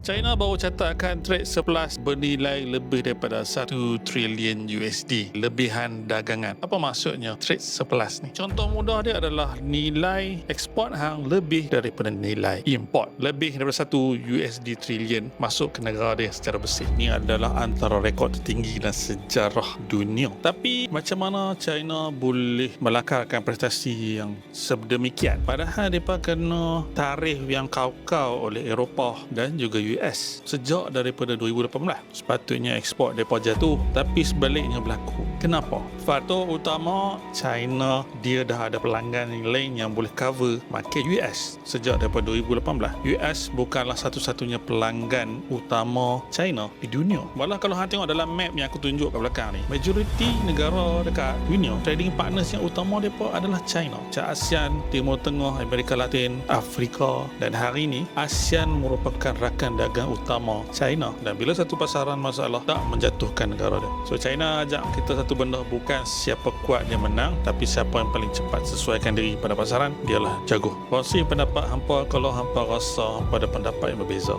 China baru catatkan trade surplus bernilai lebih daripada 1 trilion USD lebihan dagangan. Apa maksudnya trade surplus ni? Contoh mudah dia adalah nilai ekspor hang lebih daripada nilai import. Lebih daripada 1 USD trilion masuk ke negara dia secara bersih. Ini adalah antara rekod tertinggi dalam sejarah dunia. Tapi macam mana China boleh melakarkan prestasi yang sedemikian? Padahal mereka kena tarikh yang kau-kau oleh Eropah dan juga US sejak daripada 2018 sepatutnya ekspor mereka jatuh tapi sebaliknya berlaku. Kenapa? faktor utama China dia dah ada pelanggan yang lain yang boleh cover market US sejak daripada 2018 US bukanlah satu-satunya pelanggan utama China di dunia. Malah kalau anda tengok dalam map yang aku tunjuk kat belakang ni majoriti negara dekat dunia trading partners yang utama mereka adalah China. Macam ASEAN, Timur Tengah, Amerika Latin, Afrika. Dan hari ini ASEAN merupakan rakan dagang utama China. Dan bila satu pasaran masalah tak menjatuhkan negara dia. So China ajak kita satu benda bukan siapa kuat dia menang tapi siapa yang paling cepat sesuaikan diri pada pasaran dialah jago kongsi pendapat hampa kalau hampa rasa hampa ada pendapat yang berbeza